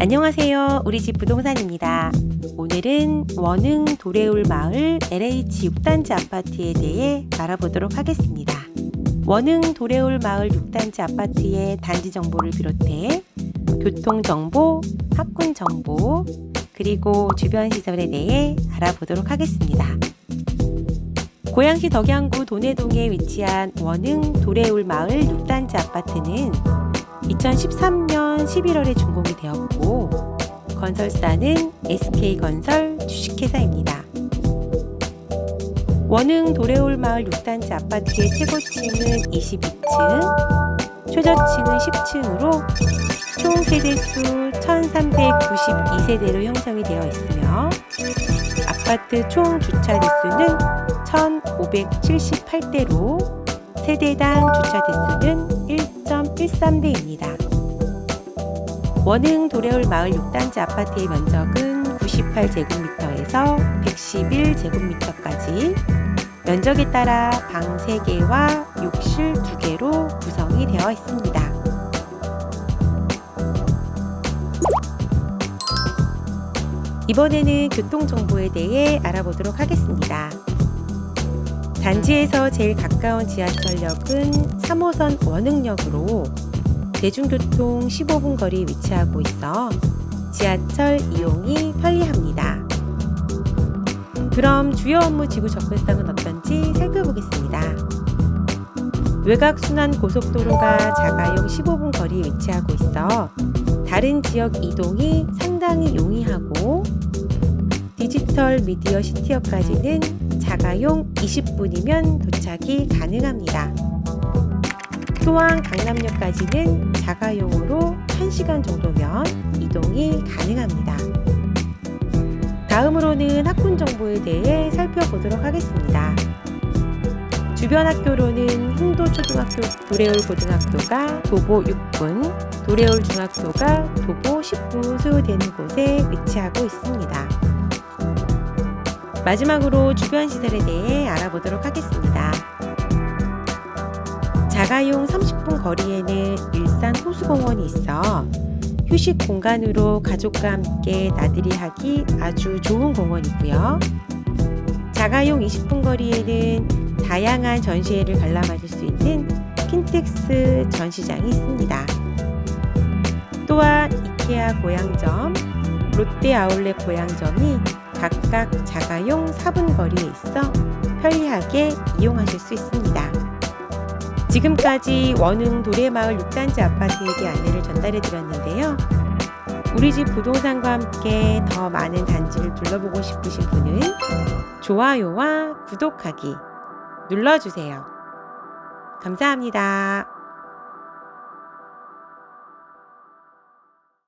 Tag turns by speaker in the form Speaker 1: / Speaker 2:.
Speaker 1: 안녕하세요. 우리 집 부동산입니다. 오늘은 원흥 도래울 마을 LH 6단지 아파트에 대해 알아보도록 하겠습니다. 원흥 도래울 마을 6단지 아파트의 단지 정보를 비롯해 교통 정보, 학군 정보, 그리고 주변 시설에 대해 알아보도록 하겠습니다. 고양시 덕양구 도내동에 위치한 원흥 도래울 마을 6단지 아파트는 2013년 11월에 준공이 되었고 건설사는 SK건설 주식회사입니다. 원흥 도래올 마을 6단지 아파트의 최고층은 22층, 최저층은 10층으로 총 세대수 1392세대로 형성이 되어 있으며 아파트 총 주차 대수는 1578대로 세대당 주차 대수는 1.13대입니다. 원흥 도래울 마을 6단지 아파트의 면적은 98제곱미터에서 111제곱미터까지 면적에 따라 방 3개와 욕실 2개로 구성이 되어 있습니다. 이번에는 교통정보에 대해 알아보도록 하겠습니다. 단지에서 제일 가까운 지하철역은 3호선 원흥역으로 대중교통 15분 거리 위치하고 있어 지하철 이용이 편리합니다. 그럼 주요 업무 지구 접근성은 어떤지 살펴보겠습니다. 외곽순환 고속도로가 자가용 15분 거리에 위치하고 있어 다른 지역 이동이 상당히 용이하고 디지털 미디어 시티역까지는 자가용 20분이면 도착이 가능합니다. 또한 강남역까지는 자가용으로 1시간 정도면 이동이 가능합니다. 다음으로는 학군 정보에 대해 살펴보도록 하겠습니다. 주변 학교로는 흥도초등학교 도래울 고등학교가 도보 6분, 도래울 중학교가 도보 10분 소요되는 곳에 위치하고 있습니다. 마지막으로 주변 시설에 대해 알아보도록 하겠습니다. 자가용 30분 거리에는 일산 호수공원이 있어 휴식 공간으로 가족과 함께 나들이 하기 아주 좋은 공원이고요. 자가용 20분 거리에는 다양한 전시회를 관람하실 수 있는 킨텍스 전시장이 있습니다. 또한 이케아 고양점, 롯데 아울렛 고양점이 각각 자가용 4분 거리에 있어 편리하게 이용하실 수 있습니다. 지금까지 원흥 도래마을 6단지 아파트에 대해 안내를 전달해 드렸는데요. 우리 집 부동산과 함께 더 많은 단지를 둘러보고 싶으신 분은 좋아요와 구독하기 눌러주세요. 감사합니다.